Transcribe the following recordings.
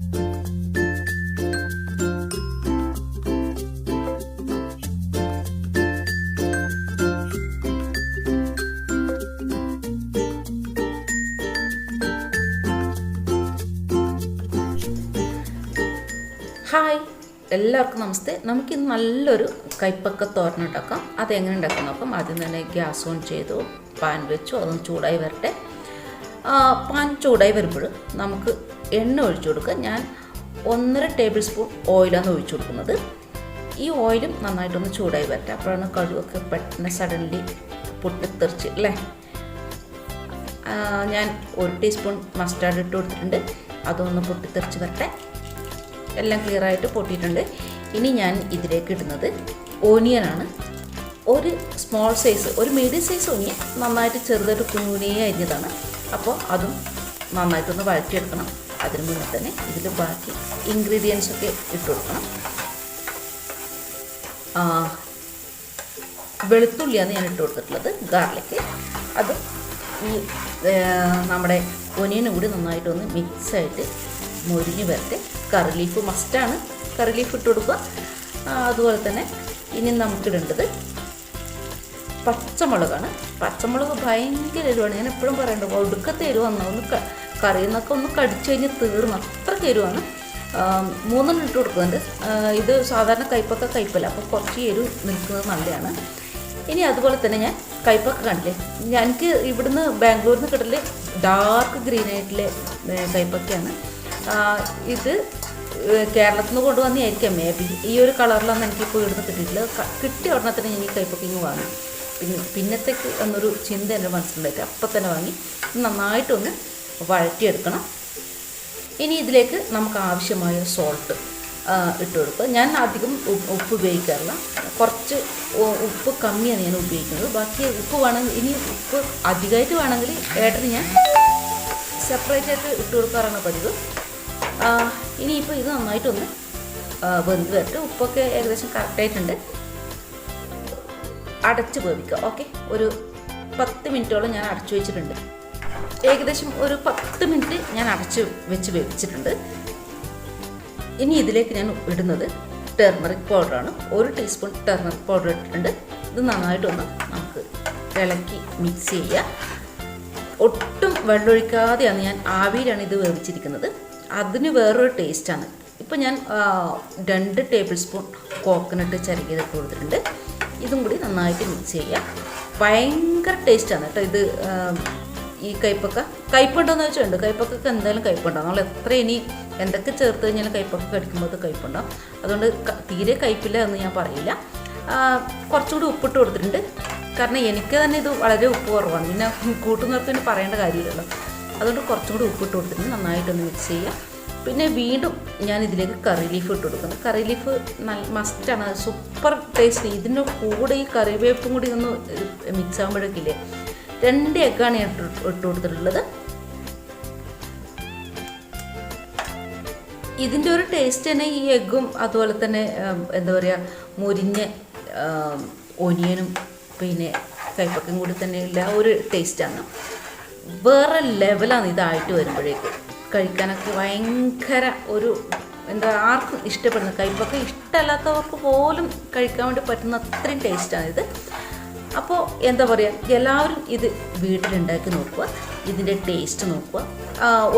Hi. എല്ലാവർക്കും നമസ്തേ. നമുക്ക് നല്ലൊരു കൈപ്പക്ക തോരൻ അതെങ്ങനെ അത് എങ്ങനെ ഉണ്ടാക്കാം നോക്കാം. ആദ്യം തന്നെ ഗ്യാസ് ഓൺ ചെയ്തു പാൻ വെച്ചു അതൊന്ന് ചൂടായി വരട്ടെ. പാൻ ചൂടായി വരുമ്പോൾ നമുക്ക് എണ്ണ ഒഴിച്ചു കൊടുക്കുക. ഞാൻ ഒന്നര ടേബിൾ സ്പൂൺ ഓയിലാണ് ഒഴിച്ചു കൊടുക്കുന്നത്. ഈ ഓയിലും നന്നായിട്ടൊന്ന് ചൂടായി വരട്ടെ. അപ്പോഴാണ് കടുവൊക്കെ പെട്ടെന്ന് സഡൻലി പൊട്ടിത്തെറിച്ച് അല്ലേ? ഞാൻ ഒരു ടീസ്പൂൺ മസ്റ്റാർഡ് ഇട്ട് കൊടുത്തിട്ടുണ്ട്. അതൊന്ന് പൊട്ടിത്തെറിച്ച് വരട്ടെ. എല്ലാം ക്ലിയർ ആയിട്ട് പൊട്ടിയിട്ടുണ്ട്. ഇനി ഞാൻ ഇതിലേക്ക് ഇടുന്നത് ഓനിയനാണ് ഒരു സ്മോൾ സൈസ് ഒരു മീഡിയം സൈസ് ഓനിയൻ നന്നായിട്ട് ചെറുതായിട്ട് കുഞ്ഞുകുനിയെ അരിഞ്ഞതാണ് അപ്പോൾ അതും നന്നായിട്ടൊന്ന് വഴറ്റിയെടുക്കണം. അതിന് മുന്നേ തന്നെ ഇതിൽ ബാക്കി ഇൻഗ്രീഡിയൻസ് ഒക്കെ ഇട്ട് കൊടുക്കണം. വെളുത്തുള്ളിയാണ് ഞാൻ ഇട്ട് കൊടുത്തിട്ടുള്ളത് ഗാർലിക്ക് അത് ഈ നമ്മുടെ ഒനിയനും കൂടി നന്നായിട്ടൊന്ന് മിക്സായിട്ട് മുരിഞ്ഞ് വരട്ടെ. കറി ലീഫ് മസ്റ്റാണ് കറി ലീഫ് ഇട്ട് കൊടുക്കുക. അതുപോലെ തന്നെ ഇനി നമുക്കിടേണ്ടത് പച്ചമുളകാണ്. പച്ചമുളക് ഭയങ്കര എരിവാണ്. ഞാൻ എപ്പോഴും പറയണ്ട ഒടുക്കത്തെ എരിവാണ് ഒന്ന് കറിയിൽ നിന്നൊക്കെ ഒന്ന് കടിച്ചു കഴിഞ്ഞ് തീർന്നു അത്രയ്ക്ക് എരിവാണ്. മൂന്നെണ്ണം ഇട്ട് കൊടുക്കുന്നുണ്ട്. ഇത് സാധാരണ കയ്പൊക്കെ കയ്പല്ല അപ്പോൾ കുറച്ച് എരിവ് നിൽക്കുന്നത് നല്ലതാണ്. ഇനി അതുപോലെ തന്നെ ഞാൻ കയ്പൊക്കെ കണ്ടില്ലേ എനിക്ക് ഇവിടുന്ന് ബാംഗ്ലൂരിൽ നിന്ന് കിട്ടൽ ഡാർക്ക് ഗ്രീൻ ആയിട്ടുള്ള ഇത് കേരളത്തിൽ നിന്ന് കൊണ്ടുവന്നായിരിക്കാം മേ ബി ഈ ഒരു കളറിലൊന്നും എനിക്കിപ്പോൾ ഇവിടുന്ന് കിട്ടിയിട്ടില്ല. ക- കിട്ടിയ ഉടനെ തന്നെ ഞാൻ ഈ കൈപ്പക്കിങ് വാങ്ങി. പിന്നെ പിന്നത്തേക്ക് എന്നൊരു ചിന്ത എന്റെ മനസ്സിലുണ്ടായിട്ട് അപ്പം തന്നെ വാങ്ങി നന്നായിട്ടൊന്ന് വഴറ്റിയെടുക്കണം. ഇനി ഇതിലേക്ക് നമുക്ക് ആവശ്യമായ സോൾട്ട് ഇട്ട് കൊടുക്കുക. ഞാൻ അധികം ഉപ്പ് ഉപയോഗിക്കാറില്ല. കുറച്ച് ഉപ്പ് കമ്മിയാണ് ഞാൻ ഉപയോഗിക്കുന്നത്. ബാക്കി ഉപ്പ് വേണമെങ്കിൽ ഇനി ഉപ്പ് അധികമായിട്ട് വേണമെങ്കിൽ ഏട്ടന് ഞാൻ സെപ്പറേറ്റ് ആയിട്ട് ഇട്ട് കൊടുക്കാറാണ് പതിവ്. ഇനിയിപ്പോൾ ഇത് നന്നായിട്ടൊന്ന് വെന്ത് വരട്ടെ. ഉപ്പൊക്കെ ഏകദേശം കറക്റ്റായിട്ടുണ്ട് അടച്ച് വേവിക്കുക. ഓക്കെ ഒരു പത്ത് മിനിറ്റോളം ഞാൻ അടച്ചു വെച്ചിട്ടുണ്ട്. ഏകദേശം ഒരു പത്ത് മിനിറ്റ് ഞാൻ അടച്ച് വെച്ച് വേവിച്ചിട്ടുണ്ട്. ഇനി ഇതിലേക്ക് ഞാൻ ഇടുന്നത് ടെർമറിക് പൗഡറാണ് ഒരു ടീസ്പൂൺ ടെർമറിക് പൗഡർ ഇട്ടിട്ടുണ്ട്. ഇത് നന്നായിട്ടൊന്ന് നമുക്ക് ഇളക്കി മിക്സ് ചെയ്യുക. ഒട്ടും വെള്ളമൊഴിക്കാതെയാണ് ഞാൻ ആവിയിലാണ് ഇത് വേവിച്ചിരിക്കുന്നത്. അതിന് വേറൊരു ടേസ്റ്റാണ് ഇപ്പം ഞാൻ രണ്ട് ടേബിൾ സ്പൂൺ കോക്കനട്ട് ചരക്കിയത് കൊടുത്തിട്ടുണ്ട്. ഇതും കൂടി നന്നായിട്ട് മിക്സ് ചെയ്യുക. ഭയങ്കര ടേസ്റ്റാണ് കേട്ടോ ഇത് ഈ കൈപ്പക്ക കയ്പുണ്ടോയെന്ന് വെച്ചിട്ടുണ്ട് കയ്പ്പക്കൊക്കെ എന്തായാലും കയ്പുണ്ടാവും നമ്മൾ എത്ര ഇനി എന്തൊക്കെ ചേർത്ത് കഴിഞ്ഞാലും കയ്പ്പൊക്കെ കടിക്കുമ്പോൾ അത് അതുകൊണ്ട് തീരെ കയ്പില്ല എന്ന് ഞാൻ പറയില്ല. കുറച്ചുകൂടി ഉപ്പിട്ട് കൊടുത്തിട്ടുണ്ട്. കാരണം എനിക്ക് തന്നെ ഇത് വളരെ ഉപ്പ് കുറവാണ്. പിന്നെ കൂട്ടുന്നവർക്ക് പിന്നെ പറയേണ്ട കാര്യമില്ലല്ലോ. അതുകൊണ്ട് കുറച്ചും കൂടി ഉപ്പിട്ട് കൊടുത്തിട്ടുണ്ട്. നന്നായിട്ടൊന്ന് മിക്സ് ചെയ്യുക. പിന്നെ വീണ്ടും ഞാൻ ഇതിലേക്ക് കറി ലീഫ് ഇട്ട് കൊടുക്കുന്നു. കറി ലീഫ് നല്ല മസ്റ്റാണ് സൂപ്പർ ടേസ്റ്റ് ഇതിന്റെ കൂടെ ഈ കറിവേപ്പും കൂടി ഒന്ന് മിക്സ് ആകുമ്പോഴേക്കില്ലേ രണ്ട് എഗ്ഗാണ് ഞാൻ ഇട്ട് കൊടുത്തിട്ടുള്ളത്. ഇതിന്റെ ഒരു ടേസ്റ്റ് തന്നെ ഈ എഗ്ഗും അതുപോലെ തന്നെ എന്താ പറയുക മുരിഞ്ഞ ഒനിയനും പിന്നെ കൈപ്പക്കം കൂടി തന്നെ ഉള്ള ഒരു ടേസ്റ്റാണ് വേറെ ലെവലാണ് ഇതായിട്ട് വരുമ്പോഴേക്ക്. കഴിക്കാനൊക്കെ ഭയങ്കര ഒരു എന്താ ആർക്കും ഇഷ്ടപ്പെടുന്ന കയ്പൊക്കെ ഇഷ്ടമല്ലാത്തവർക്ക് പോലും കഴിക്കാൻ വേണ്ടി പറ്റുന്ന അത്രയും ടേസ്റ്റാണ് ഇത് അപ്പോൾ എന്താ പറയുക എല്ലാവരും ഇത് വീട്ടിലുണ്ടാക്കി നോക്കുക ഇതിന്റെ ടേസ്റ്റ് നോക്കുക.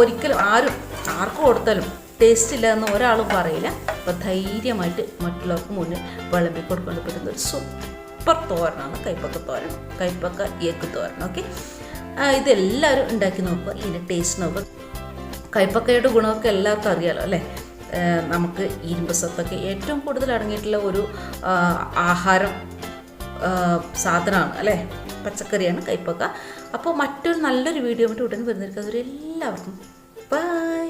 ഒരിക്കലും ആരും ആർക്കും കൊടുത്താലും ടേസ്റ്റ് ഇല്ല എന്ന് ഒരാളും പറയില്ല. അപ്പോൾ ധൈര്യമായിട്ട് മറ്റുള്ളവർക്ക് മുന്നിൽ വിളമ്പി കൊടുക്കാൻ പറ്റുന്ന ഒരു സൂപ്പർ തോരനാണ് കൈപ്പക്ക തോരൻ കൈപ്പക്ക ഏക്ക് തോരൻ ഓക്കെ ഇതെല്ലാവരും ഉണ്ടാക്കി നോക്കുക ഇതിന്റെ ടേസ്റ്റ് നോക്കുക. കൈപ്പക്കയുടെ ഗുണമൊക്കെ എല്ലാവർക്കും അറിയാലോ അല്ലേ? നമുക്ക് ഇരുമ്പ് സ്വത്തൊക്കെ ഏറ്റവും കൂടുതൽ അടങ്ങിയിട്ടുള്ള ഒരു ആഹാരം സാധനമാണ് അല്ലേ? പച്ചക്കറിയാണ് കൈപ്പക്ക. അപ്പോൾ മറ്റൊരു നല്ലൊരു വീഡിയോ ആയിട്ട് ഉടനെ വരുന്നിരിക്കുന്നത് എല്ലാവർക്കും ബൈ.